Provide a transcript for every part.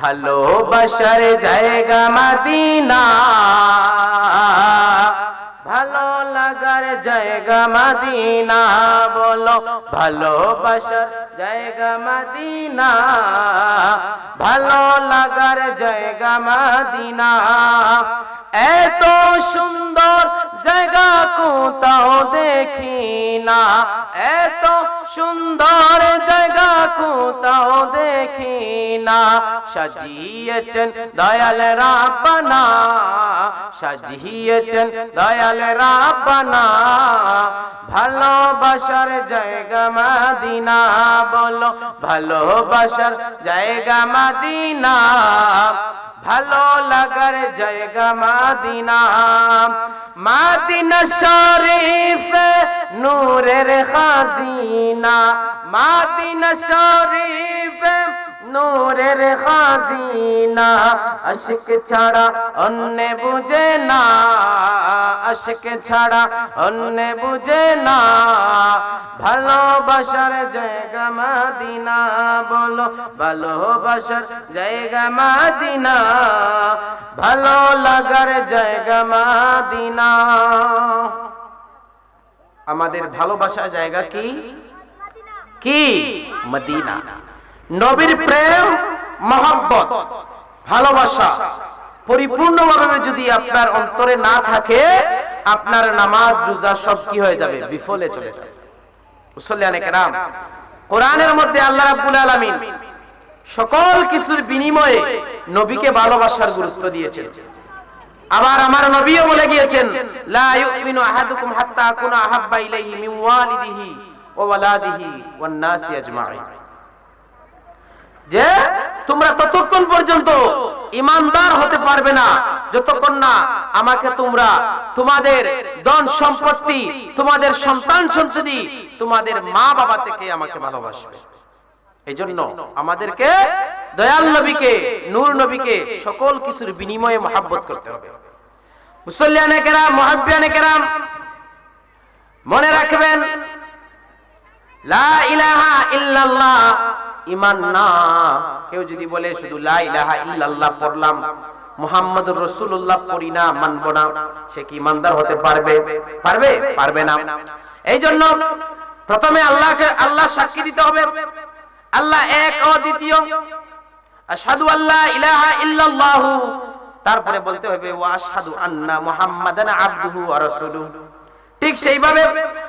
ভালোবাসার জায়গা মাদিনা। ভালো লাগার জায়গা মাদিনা, বলো ভালোবাসার জায়গা মাদিনা। ভালো লাগার জায়গা মাদিনা। এত সুন্দর জায়গা কোথাও দেখি না। এত সুন্দর জায়গা কোথাও দেখি না। সাজিয়েছেন দয়াল রাব্বানা। সাজিয়েছেন দয়াল রাব্বানা। ভালোবাসার জায়গা মাদিনা, বলো ভালোবাসার জায়গা মাদিনা। ভালো লাগার জায়গা মাদিনা। মাদিনা শরীফ নূরের খাজিনা। মাদিনা শরীফ নূরের খাজিনা আশিক ছাড়া অন্য বুঝে না আশিক ছাড়া অন্য বুঝে না। ভালোবাসার জায়গা মাদিনা বলো ভালোবাসার জায়গা মাদিনা ভালো লাগার জায়গা মাদিনা। আমাদের ভালোবাসার জায়গা কি? কি? মদিনা। নবীর প্রেম মহব্বত ভালোবাসা পরিপূর্ণভাবে যদি আপনার অন্তরে না থাকে আপনার নামাজ রোজা সব কি হয়ে যাবে? বিফলে চলে যাবে। কোরআনের মধ্যে আল্লাহ রাব্বুল আলামিন সকল কিছুর বিনিময়ে নবীকে ভালোবাসার গুরুত্ব দিয়েছেন। আবার আমার নবীও বলে গিয়েছেন লা ইউমিনু আহাদুকুম হাত্তা আকুনা আহাব্বা ইলাইহি মিন ওয়ালিদিহি ওয়া ওয়ালাদিহি ওয়ান নাসি আজমাইন। যে তোমরা ততক্ষণ পর্যন্ত ইমানদার হতে পারবে না, যতক্ষণ না আমাকে তোমরা তোমাদের ধন সম্পত্তি, তোমাদের সন্তান সন্ততি, তোমাদের মা বাবা থেকে আমাকে ভালোবাসবে। এই জন্য আমাদেরকে দয়াল নবীকে, নূর নবীকে সকল কিছুর বিনিময়ে মহাব্বত করতে হবে। কেরাম, মনে রাখবেন, লা ইলাহা ইল্লাল্লাহ ইমান না। কেউ যদি বলে শুধু লা ইলাহা ইল্লাল্লাহ পড়লাম, মুহাম্মদুর রাসূলুল্লাহ পড়ি না, মানব না, সে কি ইমানদার হতে পারবে? পারবে? পারবে না। এই জন্য প্রথমে আল্লাহকে আল্লাহ সাক্ষী দিতে হবে। আল্লাহ এক অদ্বিতীয়। আশহাদু আল্লাহ ইলাহা ইল্লাল্লাহ। তারপরে বলতে হবে, ওয়া আশহাদু আন্না মুহাম্মাদান আবদুহু ওয়া রাসূলুহু। ঠিক সেইভাবে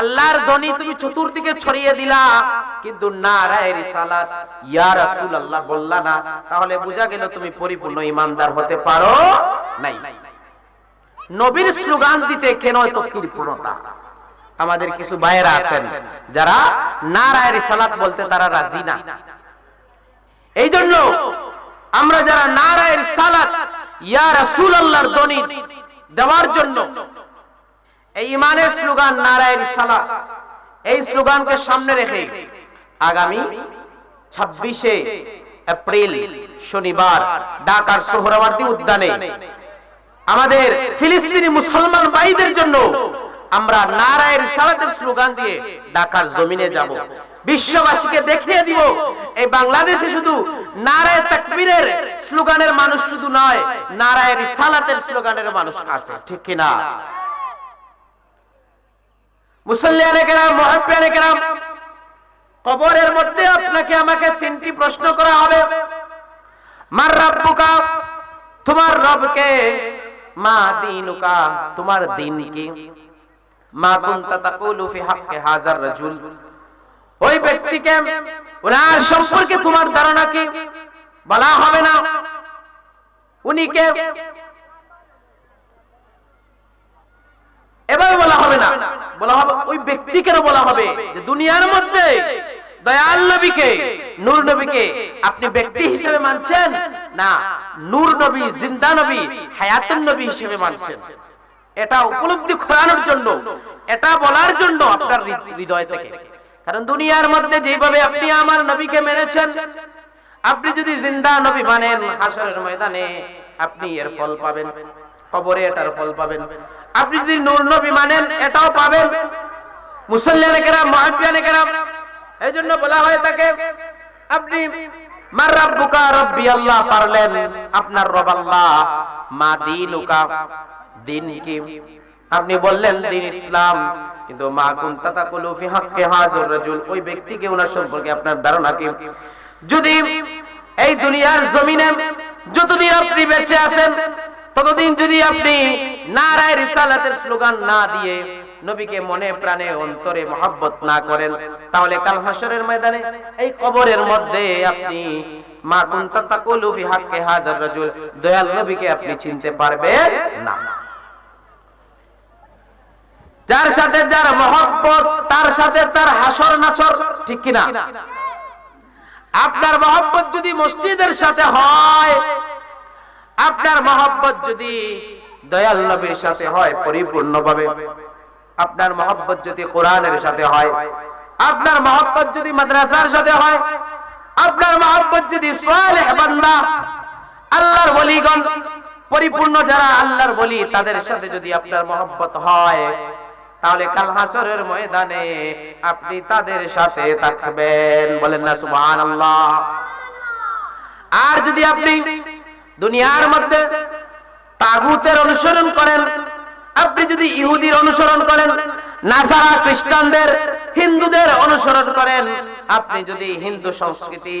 আল্লাহর ধ্বনি তুমি চতুর্দিকে ছড়িয়ে দিলা, কিন্তু নারায়ে রিসালাত। ইয়া রাসূলুল্লাহ, বললা না। তাহলে বোঝা গেল তুমি পরিপূর্ণ ইমানদার হতে পারো নাই। নবীর স্লোগান দিতে কেন এত কৃপণতা আমাদের কিছু ভাইয়েরা আছেন, যারা নারায়ে রিসালাত বলতে তারা রাজি না। এই জন্য আমরা যারা নারায়ে রিসালাত, ইয়া রাসূলুল্লাহর ধ্বনি দেওয়ার জন্য এই ইমানের স্লোগান নারায়ণ সালা এই স্লোগানকে সামনে রেখে আগামী ছাব্বিশে এপ্রিল শনিবার ঢাকার সোহরাওয়ার্দী উদ্যানে আমাদের ফিলিস্তিনি মুসলমান ভাইদের জন্য আমরা নারায়ণ সালাতের স্লোগান দিয়ে ঢাকার জমিনে যাব। বিশ্ববাসীকে দেখিয়ে দিব, এই বাংলাদেশে শুধু নারায় তাকবীরের স্লোগানের মানুষ শুধু নয়, নারায় রিসালাতের স্লোগানের মানুষ আছে, ঠিক কিনা? মুসল্লিয়ানে কেরাম মহাব্বিয়ানে কেরাম কবরের মধ্যে আপনাকে আমাকে তিনটি প্রশ্ন করা হবে। মার রাব্বুকা, তোমার রবকে, মা দিনুকা, তোমার দিন কি মা কুনতা তাকুলু ফি হাক্কি হাজার রাজুল। ওই ব্যক্তিকে, ওনার সম্পর্কে তোমার ধারণা কি? বলা হবে না। উনি কে এভাবে বলা হবে না। বলা হবে ওই বলা হবে? যে দুনিয়ার মধ্যে দয়াল নবীকে, নূর নবীকে আপনি ব্যক্তি হিসেবে মানছেন? না, নূর নবী, জিন্দা নবী নবী হিসেবে মানছেন। এটা উপলব্ধি করানোর জন্য, এটা বলার জন্য আপনার হৃদয় থেকে। কারণ দুনিয়ার মধ্যে যেভাবে আপনি আমার নবীকে মেনেছেন, আপনি যদি জিন্দা নবী মানেন হাসরের ময়দানে, আপনি এর ফল পাবেন। কবরে এটার ফল পাবেন। আপনি যদি নূর নবী মানেন, এটাও পাবেন। মুসল্লিয়ানে এই জন্য বলা হয় তাকে, আপনি, মার রাব্বুকা রাব্বি আল্লাহ পারলেন, আপনার রব আল্লাহ, মা দিন কি? আপনি বললেন, দিন ইসলাম, কিন্তু মা কুনতা তাকুলু ফি হাক্কি হাযুর রাজুল ওই ওনার সম্পর্কে আপনার ধারণা কি? যদি এই দুনিয়ার জমিনে যতদিন আপনি বেঁচে আছেন ততদিন যদি আপনি নারায় রিসালাতের স্লোগান না দিয়ে নবীকে মনে প্রাণে, অন্তরে মহাব্বত না করেন, তাহলে কাল হাসরের ময়দানে এই কবরের মধ্যে আপনি মা তাকুলু ফি হাক্কি হাজার রাজুল, দয়াল নবীকে আপনি চিনতে না। যার সাথে যার মহব্বত, তার সাথে তার হাসর নাচর ঠিক কিনা? আপনার মহব্বত যদি মসজিদের সাথে হয় আপনার মহব্বত যদি দয়াল নবীর সাথে হয়, পরিপূর্ণভাবে। আপনার মহব্বত যদি কোরআনের সাথে হয়, আপনার মহব্বত যদি মাদ্রাসার সাথে হয়, আপনার মহব্বত যদি সালেহ বান্দা, আল্লাহর ওলিগণ পরিপূর্ণ যারা আল্লাহর বলি, তাদের সাথে যদি আপনার মহব্বত হয়, তাহলে কাল হাসরের ময়দানে আপনি তাদের সাথে থাকবেন। বলেন না, সুবহানাল্লাহ। আর যদি আপনি দুনিয়ার মধ্যে তাগুতের অনুসরণ করেন। আপনি যদি ইহুদির অনুসরণ করেন, নাসারা খ্রিস্টানদের, হিন্দুদের অনুসরণ করেন, আপনি যদি হিন্দু সংস্কৃতি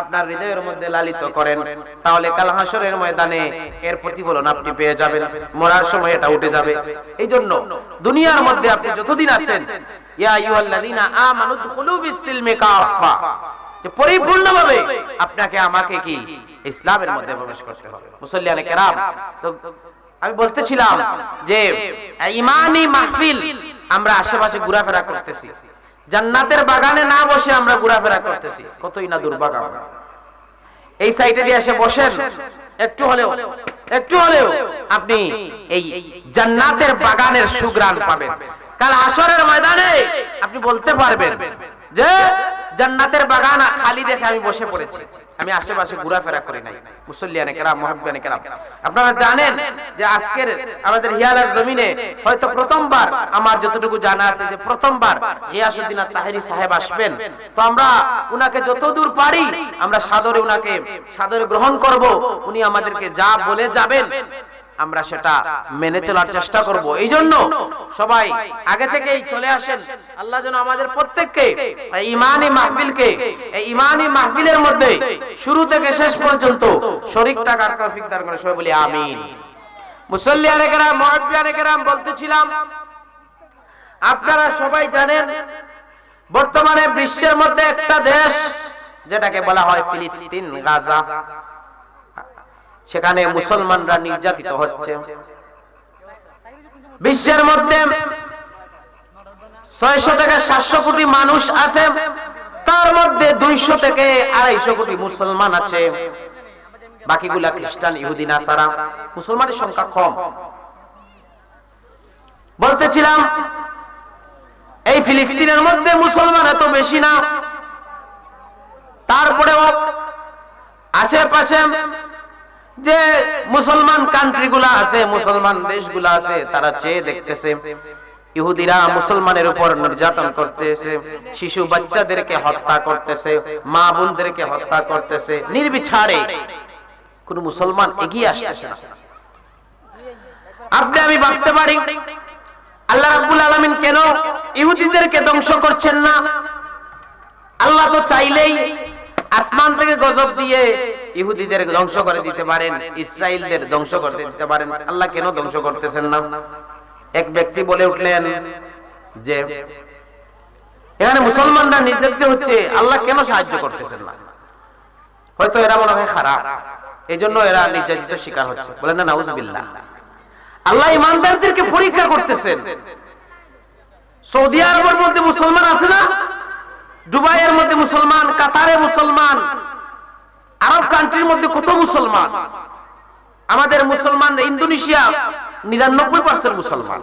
আপনার হৃদয়ের মধ্যে লালিত করেন, তাহলে কাল হাসরের ময়দানে এর প্রতিফলন আপনি পেয়ে যাবেন, মরার সময় এটা উঠে যাবে। এই জন্য দুনিয়ার মধ্যে আপনি যতদিন আছেন পরিপূর্ণভাবে আপনাকে আমাকে কি ইসলামের মধ্যে প্রবেশ করতে হবে। মুসল্লিয়ানে কেরাম, তো আমি বলতেছিলাম যে, ইমানি মাহফিল আমরা আশেপাশে ঘোরাফেরা করতেছি। জান্নাতের বাগানে না বসে আমরা ঘোরাফেরা করতেছি। কতই না দুর্ভাগা। এই সাইডে দিয়ে এসে বসেন, একটু হলেও একটু হলেও আপনি এই জান্নাতের বাগানের সুগ্রাণ পাবেন। কাল আসরের ময়দানে আপনি বলতে পারবেন যে জান্নাতের বাগান খালি দেখে আমি বসে পড়েছি। আমি আশেপাশে ঘোরাফেরা করি নাই। মুসল্লিয়ানে কেরাম মহাব্বানে কেরাম। আপনারা জানেন যে আজকের আমাদের হিয়ালার জমিনে হয়তো প্রথমবার আমার যতটুকু জানা আছে যে প্রথমবার গিয়াসউদ্দিন তাহেরি সাহেব আসবেন। তো আমরা উনাকে যতদূর পারি আমরা সাদরে উনাকে, সাদরে গ্রহণ করব। উনি আমাদেরকে যা বলে যাবেন। আমরা সেটা মেনে চলার চেষ্টা করব। এই জন্য সবাই আগে থেকেই চলে আসেন। আল্লাহ যেন আমাদের প্রত্যেককে ইমানি মাহফিলকে এই ইমানি মাহফিলের মধ্যে শুরু থেকে শেষ পর্যন্ত শরীক থাকার তৌফিক দান করে সবাই বলি আমিন। মুসল্লিয়ানে কেরাম মুহাব্বিয়ানে কেরাম বলতেছিলাম আপনারা সবাই জানেন বর্তমানে বিশ্বের মধ্যে একটা দেশ যেটাকে বলা হয় ফিলিস্তিন গাজা। সেখানে মুসলমানরা নির্যাতিত হচ্ছে। বিশ্বের মধ্যে ছয়শো থেকে সাতশো কোটি মানুষ আছে তার মধ্যে দুইশো থেকে আড়াইশো কোটি মুসলমান আছে। বাকিগুলা খ্রিস্টান ইহুদি নাসারা মুসলমানের সংখ্যা কম। বলতেছিলাম এই ফিলিস্তিনের মধ্যে মুসলমান এত বেশি না। তারপরেও আশেপাশে যে মুসলমান কান্ট্রি গুলা আছে, মুসলমান দেশগুলা আছে, তারা চেয়ে দেখতেছে, ইহুদিরা মুসলমানের উপর নির্যাতন করতেছে, শিশু বাচ্চাদেরকে হত্যা করতেছে, মা বোনদেরকে হত্যা করতেছে, নির্বিচারে কোন মুসলমান এগিয়ে আসতেছে আপনি, আমি ভাবতে পারি, আল্লাহ রাব্বুল আলামিন কেন ইহুদিদেরকে ধ্বংস করছেন না? আল্লাহ তো চাইলেই আসমান থেকে গজব দিয়ে ইহুদিদের ধ্বংস করে দিতে পারেন ইসরায়েলদের ধ্বংস করতে দিতে পারেন। আল্লাহ কেন ধ্বংস করতেছেন না? এক ব্যক্তি বলে উঠলেন যে, এখানে মুসলমানরা নির্যাতিত হচ্ছে, আল্লাহ কেন সাহায্য করতেছেন না? হয়তো এরা মনে হয় খারাপ এই জন্য এরা নির্যাতিত শিকার হচ্ছে। বলেন না নাউজবিল্লাহ আল্লাহ ইমানদারদেরকে পরীক্ষা করতেছেন। সৌদি আরবের মধ্যে মুসলমান আছে না? দুবাইয়ের মধ্যে মুসলমান, কাতারে মুসলমান আরব কান্ট্রির মধ্যে কত মুসলমান? আমাদের মুসলমান ইন্দোনেশিয়া নিরানব্বই পার্সেন্ট মুসলমান।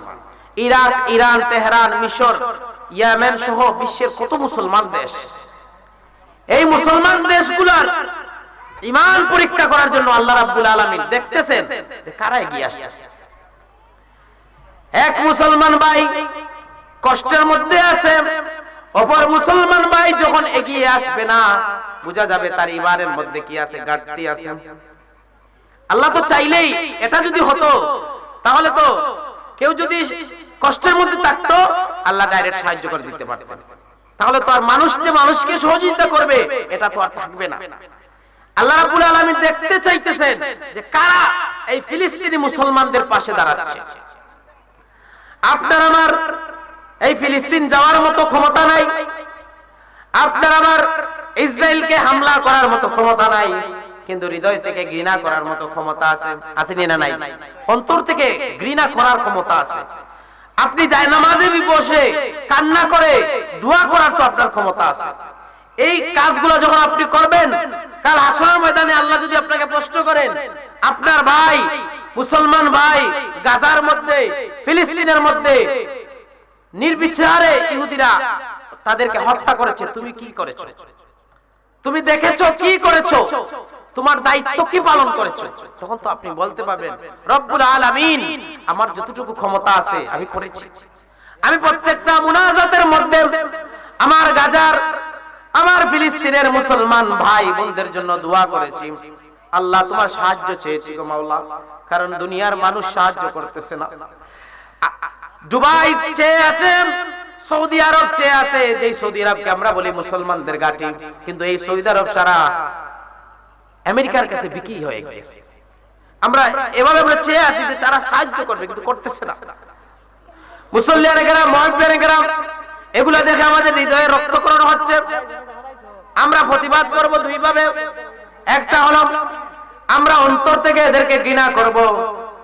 ইরাক, ইরান, তেহরান, মিশর, ইয়ামেন সহ বিশ্বের কত মুসলমান দেশ? এই মুসলমান দেশগুলার ইমান পরীক্ষা করার জন্য আল্লাহ রাব্বুল আলামিন দেখতেছেন যে কারা এগিয়ে আসছে এক মুসলমান ভাই কষ্টের মধ্যে আছে অপর মুসলমান ভাই যখন এগিয়ে আসবে না, বোঝা যাবে তার ইমানের মধ্যে কি আছে, ঘাটতি আছে। আল্লাহ তো চাইলেই এটা যদি হতো, তাহলে তো কেউ যদি কষ্টের মধ্যে থাকতো, আল্লাহ ডাইরেক্ট সাহায্য করে দিতে পারতেন তাহলে তো আর মানুষ যে মানুষকে সহযোগিতা করবে, এটা তো আর থাকবে না। আল্লাহ রাব্বুল আলামিন দেখতে চাইতেছেন যে কারা এই ফিলিস্তিনি মুসলমানদের পাশে দাঁড়াচ্ছে। আপনার আমার এই ফিলিস্তিন যাওয়ার মতো ক্ষমতা নাই। আপনার আমার ইসরায়েলকে হামলা করার মতো ক্ষমতা নাই। কিন্তু হৃদয় থেকে ঘৃণা করার মতো ক্ষমতা আছে। আসেনি না নাই? অন্তর থেকে ঘৃণা করার ক্ষমতা আছে। আপনি যায় নামাজে বসে, কান্না করে, দোয়া করার তো আপনার ক্ষমতা আছে। এই কাজগুলো যখন আপনি করবেন, কাল আসর ময়দানে আল্লাহ যদি আপনাকে প্রশ্ন করেন, আপনার ভাই, মুসলমান ভাই, গাজার মধ্যে, ফিলিস্তিনের মধ্যে নির্বিচারে ইহুদিরা তাদেরকে হত্যা করেছে। তুমি কি করেছ? তুমি দেখেছ কি করেছ? তোমার দায়িত্ব কি পালন করেছ? তখন তো আপনি বলতে পারবেন, রব্বুল আলামিন, আমার যতটুকু ক্ষমতা আছে, আমি করেছি। আমি প্রত্যেকটা মুনাজাতের মধ্যে আমার গাজার, আমার ফিলিস্তিনের মুসলমান ভাই বোনদের জন্য দোয়া করেছি। আল্লাহ তোমার সাহায্য চেয়েছি গো মাওলা, কারণ দুনিয়ার মানুষ সাহায্য করতেছে না। দুবাই চেয়ে আছে, সৌদি আরব চেয়ে আছে। যে সৌদি আরবকে আমরা বলি মুসলমানদের গাটি কিন্তু এই সৌদি আরব সারা আমেরিকার কাছে বিক্রি হয়ে গেছে আমরা এভাবে আমরা চেয়ে আছি যে তারা সাহায্য করবে, কিন্তু করতেছে না। মুসল্লিয়ানে গ্রাম মহাবিয়ানে গ্রাম এগুলো দেখে আমাদের হৃদয়ে রক্তকরণ হচ্ছে। আমরা প্রতিবাদ করব দুই ভাবে একটা হলো, আমরা অন্তর থেকে এদেরকে ঘৃণা করব।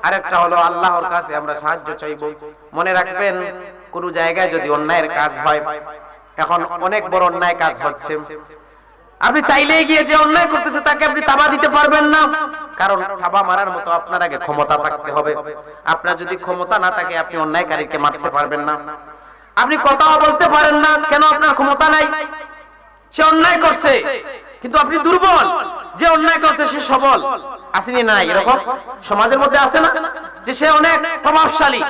আরেকটা হলো আল্লাহর কাছে আমরা সাহায্য চাইব। মনে রাখবেন, কোন জায়গায় যদি অন্যায়ের কাজ হয়, এখন অনেক বড় অন্যায় কাজ হচ্ছে। আপনি চাইলে গিয়ে যে অন্যায় করতেছে, তাকে আপনি তাবা দিতে পারবেন না। কারণ থাবা মারার মতো আপনার আগে ক্ষমতা থাকতে হবে। আপনার যদি ক্ষমতা না থাকে, আপনি অন্যায়কারীকে মারতে পারবেন না। আপনি কথাও বলতে পারেন না, কেন আপনার ক্ষমতা নাই? সে অন্যায় করছে, কিন্তু আপনি দুর্বল। যে অন্যায় করছে সে সবল। আসেনি না এরকম? সমাজের মধ্যে আছে না? যে সে অনেক প্রভাবশালী,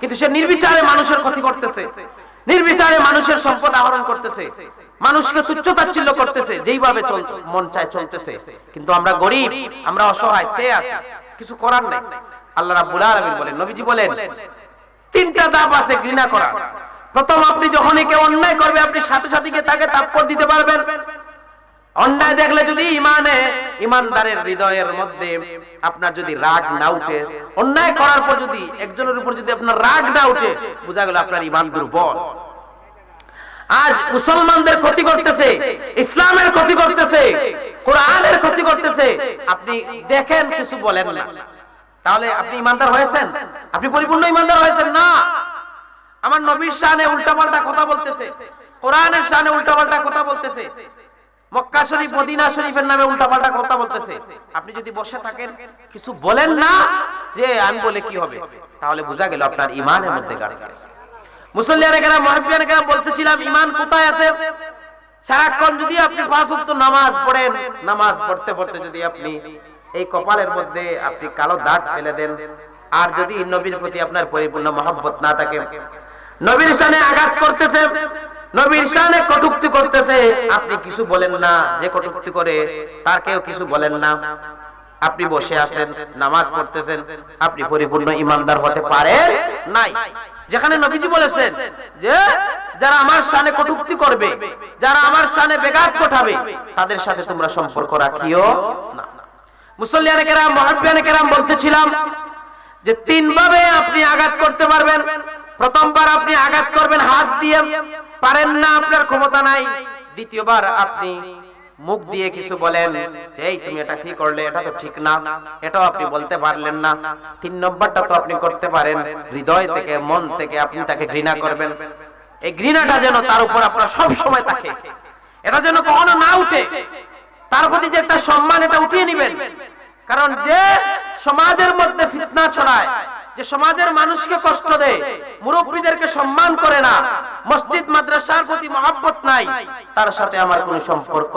কিন্তু সে নির্বিচারে মানুষের ক্ষতি করতেছে। নির্বিচারে মানুষের সম্পদ আহরণ করতেছে। মানুষকে তুচ্ছ তাচ্ছিল্য করতেছে, যেইভাবে মন চায় চলতেছে। কিন্তু আমরা গরিব, আমরা অসহায়, চেয়ে আছি। কিছু করার নাই। আল্লাহ রাব্বুল আলামিন বলেন, নবীজি বলেন, তিনটা ধাপ আছে ঘৃণা করা প্রথম, আপনি যখনই কেউ অন্যায় করবে, আপনি সাথে সাথে তাকে তাৎপর দিতে পারবেন। অন্যায় দেখলে যদি ইমানে ইমানদারের হৃদয়ের মধ্যে আপনার যদি রাগ না উঠে, অন্যায় করার পর যদি একজনের উপর যদি আপনার রাগ না উঠে, বোঝা গেল আপনার ইমান দুর্বল। আজ মুসলমানদের ক্ষতি করতেছে, ইসলামের ক্ষতি করতেছে, কোরআনের ক্ষতি করতেছে। আপনি দেখেন, কিছু বলেন না। তাহলে আপনি ইমানদার হয়েছেন? আপনি পরিপূর্ণ ইমানদার হয়েছেন? না। আমার নবীর শানে উল্টাপাল্টা কথা বলতেছে। কোরআনের শানে উল্টাপাল্টা কথা বলতেছে। মক্কা শরীফ মদিনা শরীফের নামে উল্টাপাল্টা কথা বলতেছে। আপনি যদি বসে থাকেন কিছু বলেন না যে আমি বলে কি হবে? তাহলে বোঝা গেল আপনার ইমানের মধ্যে গাড়ি আছে। বলতেছিলাম ইমান কোথায় আছে? সারাক্ষণ যদি আপনি পাঁচ নামাজ পড়েন নামাজ পড়তে পড়তে যদি আপনি এই কপালের মধ্যে আপনি কালো দাগ ফেলে দেন আর যদি নবীর প্রতি আপনার পরিপূর্ণ মহব্বত না থাকে নবীর আঘাত করতেছে নবীর শানে কটুক্তি করতেছে, আপনি কিছু বলেন না, যে কটুক্তি করে, তার কেউ কিছু বলেন না। আপনি বসে আছেন, নামাজ পড়তেছেন, আপনি পরিপূর্ণ ইমানদার হতে পারেন নাই। যেখানে নবীজি বলেছেন যে, যারা আমার শানে কটুক্তি করবে, যারা আমার শানে বেগাত ঘটাবে তাদের সাথে তোমরা সম্পর্ক রাখিও না। মুসল্লিয়ানে কেরাম মহাবিয়ানে কেরাম বলতেছিলাম যে তিন ভাবে আপনি আঘাত করতে পারবেন। প্রথমবার আপনি আঘাত করবেন হাত দিয়ে। পারেন না, আপনার ক্ষমতা নাই। দ্বিতীয়বার আপনি মুখ দিয়ে কিছু বলেন এই, তুমি এটা কি করলে? এটা তো ঠিক না। এটাও আপনি বলতে পারলেন না। তিন নম্বরটা তো আপনি করতে পারেন। হৃদয় থেকে, মন থেকে আপনি তাকে ঘৃণা করবেন। এই ঘৃণাটা যেন তার উপর আপনার সব সময় থাকে। এটা যেন কখনো না উঠে। তার প্রতি যে একটা সম্মান, এটা উঠিয়ে নেবেন। কারণ যে সমাজের মধ্যে ফিতনা ছড়ায় যে সমাজের মানুষকে কষ্ট দেয়, মুরব্বীদেরকে সম্মান করে না, মসজিদ, মাদ্রাসার প্রতি মহাব্বত নাই, তার সাথে আমার কোনো সম্পর্ক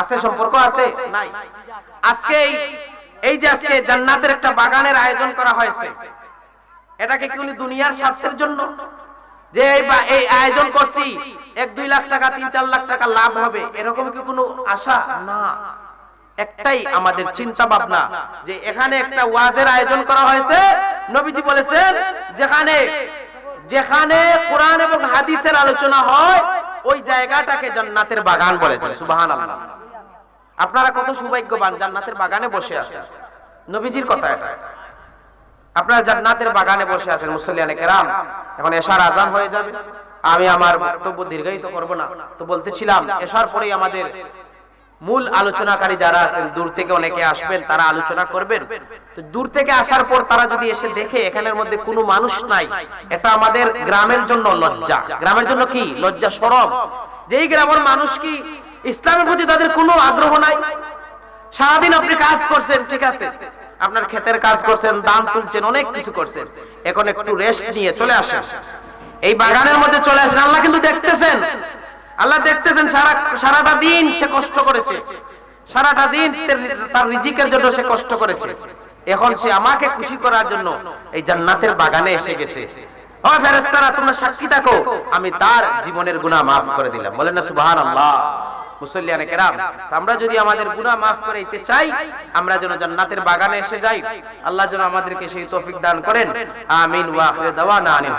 আছে সম্পর্ক আছে? নাই। আজকে এই যে আজকে জান্নাতের একটা বাগানের আয়োজন করা হয়েছে, এটাকে কি উনি দুনিয়ার স্বার্থের জন্য? যে এই আয়োজন করছি, এক দুই লাখ টাকা, তিন চার লাখ টাকা লাভ হবে, এরকম কি কোনো আশা? না। একটাই আমাদের চিন্তা ভাবনা যে এখানে একটা ওয়াজের আয়োজন করা হয়েছে। নবীজি বলেছেন যেখানে যেখানে কোরআন এবং হাদিসের আলোচনা হয় ওই জায়গাটাকে জান্নাতের বাগান বলেছে সুবহানাল্লাহ। আপনারা কত সৌভাগ্যবান জান্নাতের বাগানে বসে আছেন। নবীজির কথা এটা। আপনারা জান্নাতের বাগানে বসে আছেন মুসল্লিয়ানে কেরাম। এখন এশার আজান হয়ে যাবে। আমি আমার বক্তব্য দীর্ঘায়িত করব না। তো বলতেছিলাম এশার পরেই আমাদের মূল আলোচনাকারী যারা আছেন, দূর থেকে অনেকে আসবেন, তারা আলোচনা করবেন। তো দূর থেকে আসার পর তারা যদি এসে দেখে এখানের মধ্যে কোনো মানুষ নাই, এটা আমাদের গ্রামের জন্য লজ্জা। গ্রামের জন্য কি? লজ্জা সরব যেই গ্রামের মানুষ কি ইসলামের প্রতি তাদের কোনো আগ্রহ নাই? সারাদিন আপনি কাজ করছেন, ঠিক আছে। আপনার ক্ষেতের কাজ করছেন দান তুলছেন, অনেক কিছু করছেন। এখন একটু রেস্ট নিয়ে চলে আসেন। এই বাগানের মধ্যে চলে আসেন, আল্লাহ কিন্তু দেখতেছেন। আল্লাহ দেখতেছেন সারা সারাটা দিন সে কষ্ট করেছে। সারাটা দিন তার- রিজিকের জন্য সে কষ্ট করেছে। এখন সে আমাকে খুশি করার জন্য এই জান্নাতের বাগানে এসে গেছে। সাক্ষী আমি তার জীবনের গুনাহ মাফ করে দিলাম। বলেন না মুসল্লিয়ানে কেরাম আমরা যদি আমাদের গুনাহ মাফ করে দিতে চাই, আমরা যেন জান্নাতের বাগানে এসে যাই। আল্লাহ যেন আমাদেরকে সেই তৌফিক দান করেন। আমিন।